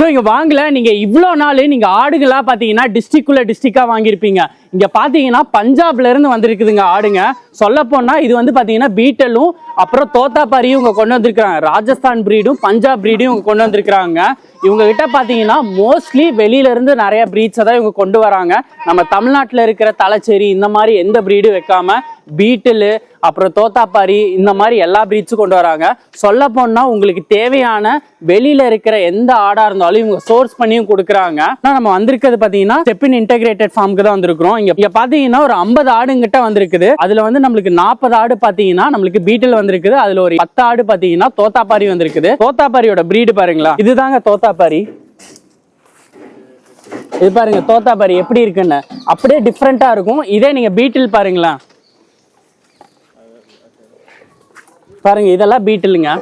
So இங்கே வாங்கல நீங்கள் இவ்வளோ நாள் நீங்கள் ஆடுகளாக பார்த்தீங்கன்னா டிஸ்ட்ரிக்குள்ளே டிஸ்ட்ரிக்காக வாங்கியிருப்பீங்க. இங்கே பார்த்தீங்கன்னா பஞ்சாப்லேருந்து வந்திருக்குதுங்க ஆடுங்க. சொல்லப்போனால் இது வந்து பார்த்தீங்கன்னா பீட்டலும் அப்புறம் தோத்தாப்பாரியும் இவங்க கொண்டு வந்திருக்கிறாங்க. ராஜஸ்தான் ப்ரீடும் பஞ்சாப் பிரீடும் இவங்க கொண்டு வந்திருக்கிறாங்க. இவங்க கிட்ட மோஸ்ட்லி வெளியில இருந்து நிறைய பிரீட்ஸை தான் இவங்க கொண்டு வராங்க. நம்ம தமிழ்நாட்டில் இருக்கிற தலைச்சேரி இந்த மாதிரி எந்த ப்ரீடும் வைக்காமல் பீட்டிலு அப்புறம் தோத்தாப்பாரி இந்த மாதிரி எல்லா பிரீட்ஸும் கொண்டு வராங்க. சொல்ல போனால் உங்களுக்கு தேவையான வெளியில் இருக்கிற எந்த ஆடாக இருந்தாலும் இவங்க சோர்ஸ் பண்ணியும் கொடுக்குறாங்க. ஆனால் நம்ம வந்திருக்கிறது பார்த்தீங்கன்னா ஸ்டெப்பின் இன்டெகிரேட்டட் ஃபார்முக்கு தான் வந்திருக்கிறோம். இங்கே இங்கே பார்த்தீங்கன்னா ஒரு ஐம்பது ஆடுங்கிட்ட வந்திருக்குது. அதில் வந்து நம்மளுக்கு நாற்பது ஆடு பார்த்தீங்கன்னா நம்மளுக்கு பீட்டில் வந்திருக்குது. அதில் ஒரு பத்து ஆடு பார்த்தீங்கன்னா தோத்தாப்பாரி வந்திருக்குது. தோத்தாப்பாரியோட பிரீடு பாருங்களா. இதுதாங்க தோத்தாப்பாரி. இது பாருங்க தோத்தாப்பாரி எப்படி இருக்குன்னு. அப்படியே டிஃப்ரெண்ட்டாக இருக்கும். இதே நீங்கள் பீட்டில் பாருங்களேன். பாருங்க இதெல்லாம் பீட்டிலுங்க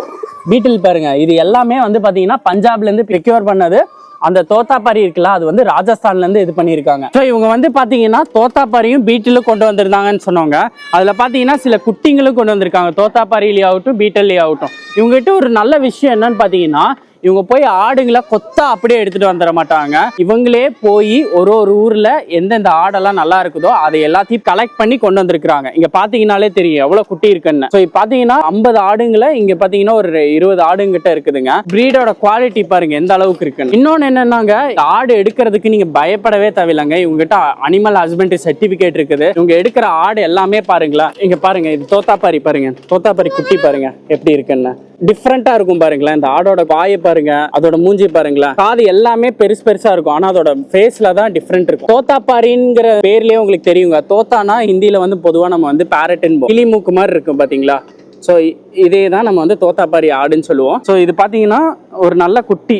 பீட்டில் பாருங்க இது எல்லாமே வந்து பாத்தீங்கன்னா பஞ்சாப்ல இருந்து ப்ரிக்யூர் பண்ணது. அந்த தோத்தாப்பாரி இருக்குல்ல அது வந்து ராஜஸ்தான்ல இருந்து இது பண்ணியிருக்காங்க. ஸோ இவங்க வந்து பாத்தீங்கன்னா தோத்தாப்பாரியும் பீட்டிலும் கொண்டு வந்திருந்தாங்கன்னு சொன்னவங்க. அதுல பாத்தீங்கன்னா சில குட்டிங்களும் கொண்டு வந்திருக்காங்க. தோத்தாப்பாரிலேயே ஆகட்டும் பீட்டல்லே ஆகட்டும் இவங்ககிட்ட ஒரு நல்ல விஷயம் என்னன்னு பாத்தீங்கன்னா இவங்க போய் ஆடுங்களை கொத்தா அப்படியே எடுத்துட்டு வந்துட மாட்டாங்க. இவங்களே போய் ஒரு ஒரு ஊர்ல எந்தெந்த ஆடெல்லாம் நல்லா இருக்குதோ அதை எல்லாத்தையும் கலெக்ட் பண்ணி கொண்டு வந்திருக்கிறாங்க. இங்க பாத்தீங்கன்னாலே தெரியும் எவ்வளவு குட்டி இருக்குன்னு. ஸோ பாத்தீங்கன்னா ஐம்பது ஆடுங்களை இங்க பாத்தீங்கன்னா ஒரு இருபது ஆடுங்கிட்ட இருக்குதுங்க. பிரீடோட குவாலிட்டி பாருங்க எந்த அளவுக்கு இருக்குன்னு. இன்னொன்னு என்னன்னாங்க ஆடு எடுக்கிறதுக்கு நீங்க பயப்படவே தேவையில்லைங்க. இவங்க கிட்ட அனிமல் ஹஸ்பண்டரி சர்டிபிகேட் இருக்குது. இவங்க எடுக்கிற ஆடு எல்லாமே பாருங்களா இங்க பாருங்க இது தோத்தாப்பாரி பாருங்க தோத்தாப்பாரி குட்டி பாருங்க எப்படி இருக்குன்னு. டிஃப்ரெண்டா இருக்கும் பாருங்களேன். இந்த ஆடோட வாயை பாருங்க அதோட மூஞ்சி பாருங்களேன். காது எல்லாமே பெருசு பெருசா இருக்கும். ஆனா அதோட ஃபேஸ்ல தான் டிஃப்ரெண்ட் இருக்கும். தோத்தாப்பாரிங்கிற பேர்லயே உங்களுக்கு தெரியுங்க. தோத்தானா ஹிந்தியில வந்து பொதுவா நம்ம வந்து பேரட்டன் கிளி மூக்கு மாதிரி இருக்கும் பாத்தீங்களா? ஸோ இதே தான் நம்ம வந்து தோத்தாப்பாரி ஆடுன்னு சொல்லுவோம். ஸோ இது பார்த்தீங்கன்னா ஒரு நல்ல குட்டி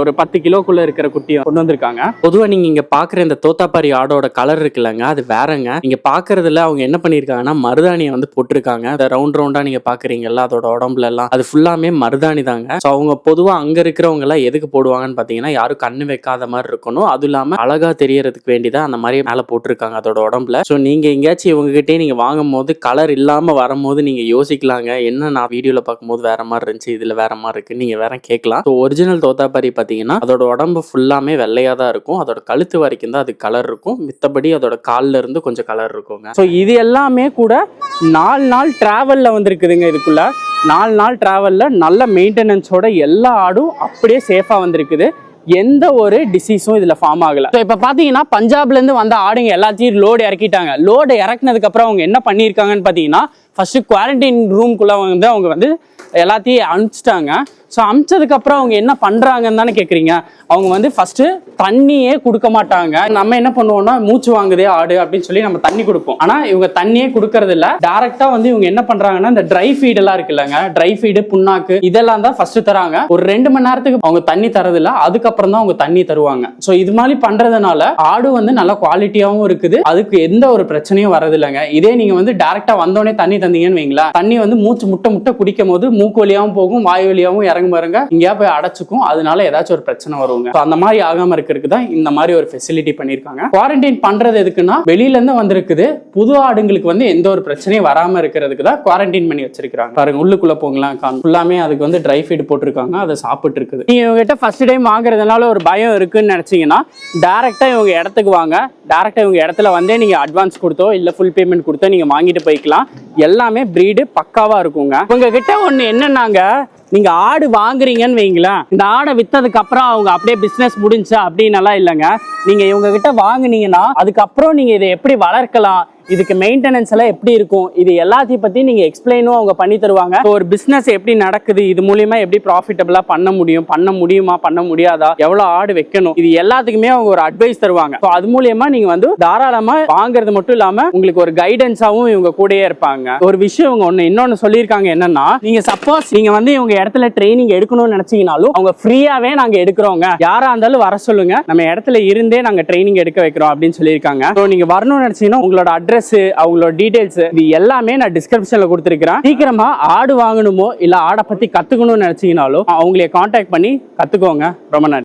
ஒரு பத்து கிலோக்குள்ள இருக்கிற குட்டியை கொண்டு வந்திருக்காங்க. பொதுவாக நீங்கள் இங்கே பார்க்குற இந்த தோத்தாப்பாரி ஆடோட கலர் இருக்குல்லங்க அது வேறங்க. நீங்க பாக்குறதுல அவங்க என்ன பண்ணிருக்காங்கன்னா மருதாணியை வந்து போட்டிருக்காங்க. அதை ரவுண்ட் ரவுண்டாக நீங்கள் பாக்குறீங்கல்ல அதோட உடம்புல எல்லாம். அது ஃபுல்லாமே மருதாணி தாங்க. ஸோ அவங்க பொதுவாக அங்கே இருக்கிறவங்க எல்லாம் எதுக்கு போடுவாங்கன்னு பார்த்தீங்கன்னா யாரும் கண்ணு வைக்காத மாதிரி இருக்கணும். அதுவும் இல்லாமல் அழகா தெரியறதுக்கு வேண்டிதான் அந்த மாதிரி மேலே போட்டிருக்காங்க அதோட உடம்புல. ஸோ நீங்கள் எங்கேயாச்சும் இவங்ககிட்டே நீங்கள் வாங்கும் போது கலர் இல்லாமல் வரும்போது நீங்கள் யோசிக்கலாங்க. என்ன நான் வீடியோவில் பார்க்கும்போது வேற மாதிரி இருந்துச்சு இதில் வேற மாதிரி இருக்கு நீங்கள் வேற கேட்கலாம். ஸோ ஒரிஜினல் தோத்தாப்பாரி பார்த்தீங்கன்னா அதோட உடம்பு ஃபுல்லாமே வெள்ளையாக தான் இருக்கும். அதோட கழுத்து வரைக்கும் தான் அது கலர் இருக்கும். மித்தபடி அதோட கால்ல இருந்து கொஞ்சம் கலர் இருக்குங்க. ஸோ இது எல்லாமே கூட நாலு நாள் ட்ராவலில் வந்திருக்குதுங்க இதுக்குள்ள. நாலு நாள் ட்ராவலில் நல்ல மெயின்டெனன்ஸோட எல்லா ஆடும் அப்படியே சேஃபாக வந்திருக்குது. எந்த ஒரு டிசீஸும் இதில் ஃபார்ம் ஆகலை. ஸோ இப்போ பார்த்தீங்கன்னா பஞ்சாப்ல இருந்து வந்த ஆடுங்க எல்லாத்தையும் லோடு இறக்கிட்டாங்க. லோடு இறக்குனதுக்கு அப்புறம் அவங்க என்ன பண்ணியிருக்காங்கன்னு பார்த்தீங்கன்னா ஃபஸ்ட்டு குவாரண்டைன் ரூம்குள்ளே வந்து அவங்க வந்து எல்லாத்தையும் அனுப்பிச்சிட்டாங்க. ஸோ அனுப்பிச்சதுக்கு அவங்க என்ன பண்ணுறாங்கன்னு தானே கேட்குறீங்க அவங்க வந்து ஃபஸ்ட்டு தண்ணியே கொடுக்க மாட்டாங்க. நம்ம என்ன பண்ணுவோம்னா மூச்சு வாங்குதே ஆடு அப்படின்னு சொல்லி நம்ம தண்ணி கொடுப்போம். ஆனால் இவங்க தண்ணியே கொடுக்கறது இல்லை டேரெக்டாக வந்து இவங்க என்ன பண்ணுறாங்கன்னா இந்த ட்ரை ஃபீடெல்லாம் இருக்குல்லங்க ட்ரை ஃபீடு புண்ணாக்கு இதெல்லாம் தான் ஃபஸ்ட்டு தராங்க. ஒரு ரெண்டு மணி நேரத்துக்கு அவங்க தண்ணி தரதில்ல. அதுக்கப்புறம் தான் அவங்க தண்ணி தருவாங்க. ஸோ இது மாதிரி பண்ணுறதுனால ஆடு வந்து நல்ல குவாலிட்டியாகவும் இருக்குது. அதுக்கு எந்த ஒரு பிரச்சனையும் வரது இல்லைங்க இதே நீங்கள் வந்து டேரெக்டாக வந்தோடனே தண்ணி தந்தீங்கன்னு வைங்களா? தண்ணி வந்து மூச்சு முட்டை முட்டை குடிக்கும் போது மூக்கு வழியாவும் போகும் வாய் வழியாவும் இறங்கும் பாருங்க. இங்கேயா போய் அடைச்சுக்கும் அதனால ஏதாச்சும் ஒரு பிரச்சனை வருவாங்க அந்த மாதிரி ஆகாம இருக்கிறதுக்கு தான் இந்த மாதிரி ஒரு ஃபெசிலிட்டி பண்ணியிருக்காங்க. குவாரண்டைன் பண்றது எதுக்குன்னா வெளியில இருந்து வந்திருக்குது. புது ஆடுங்களுக்கு வந்து எந்த ஒரு பிரச்சனையும் வராம இருக்கிறதுக்கு தான் குவாரண்டைன் பண்ணி வச்சிருக்காங்க பாருங்க உள்ளுக்குள்ள போங்கலாம் ஃபுல்லாமே அதுக்கு வந்து ட்ரை ஃபீட் போட்டிருக்காங்க அதை சாப்பிட்டு இருக்குது நீங்க இவங்ககிட்ட ஃபர்ஸ்ட் டைம் வாங்குறதுனால ஒரு பயம் இருக்குன்னு நினைச்சீங்கன்னா டேரக்டா இவங்க இடத்துக்கு வாங்க. டேரக்டா இவங்க இடத்துல வந்தே நீங்க அட்வான்ஸ் கொடுத்தோ இல்ல ஃபுல் பேமெண்ட் கொடுத்தோ நீங்க வாங்கிட்டு போய்க்கலாம். எல்லாமே பிரீடு பக்காவா இருக்குங்க. உங்ககிட்ட ஒண்ணு என்னன்னாங்க? நீங்க ஆடு வாங்குறீங்கன்னு வைங்களேன் இந்த ஆடை வித்ததுக்கு அப்புறம் அவங்க அப்படியே பிசினஸ் முடிஞ்சா அப்படின்னு எல்லாம் இல்லைங்க. நீங்க இவங்க கிட்ட வாங்குனீங்கன்னா அதுக்கப்புறம் நீங்க இதை எப்படி வளர்க்கலாம் இதுக்கு மெயின்டெனன்ஸ் எல்லாம் எப்படி இருக்கும் இது எல்லாத்தையும் பத்தி நீங்க எக்ஸ்பிளைனும் அவங்க பண்ணி தருவாங்க. ஒரு பிசினஸ் எப்படி நடக்குது இது மூலியமா எப்படி ப்ராஃபிட்டபிளா பண்ண முடியும் பண்ண முடியுமா பண்ண முடியாதா எவ்வளவு ஆடு வைக்கணும் இது எல்லாத்துக்குமே அவங்க ஒரு அட்வைஸ் தருவாங்க. ஸோ அது மூலியமா நீங்க வந்து தாராளமா வாங்குறது மட்டும் இல்லாம உங்களுக்கு ஒரு கைடன்ஸாவும் இவங்க கூடயே இருப்பாங்க. ஒரு விஷயம் இவங்க ஒண்ணு இன்னொன்னு சொல்லியிருக்காங்க என்னன்னா நீங்க சப்போஸ் நீங்க வந்து இவங்க இடத்துல ட்ரைனிங் எடுக்கணும்னு நினைச்சீங்கனாலும் அவங்க ஃப்ரீயாவே நாங்க எடுக்கிறோங்க. யாரா இருந்தாலும் வர சொல்லுங்க. நம்ம இடத்துல இருந்தே நாங்க ட்ரைனிங் எடுக்க வைக்கிறோம் அப்படின்னு சொல்லியிருக்காங்க. ஸோ நீங்க வரணும்னு நினைச்சீங்கன்னா உங்களோட அட்ரஸ் அவங்களோட டீடைல்ஸ் இது எல்லாமே நான் டிஸ்கிரிப்ஷன்ல கொடுத்துருக்கிறேன். சீக்கிரமா ஆடு வாங்கணுமோ இல்ல ஆடை பத்தி கத்துக்கணும்னு நினைச்சீங்கனாலும் அவங்களே காண்டாக்ட் பண்ணி கத்துக்கோங்க. ரொம்ப நன்றி.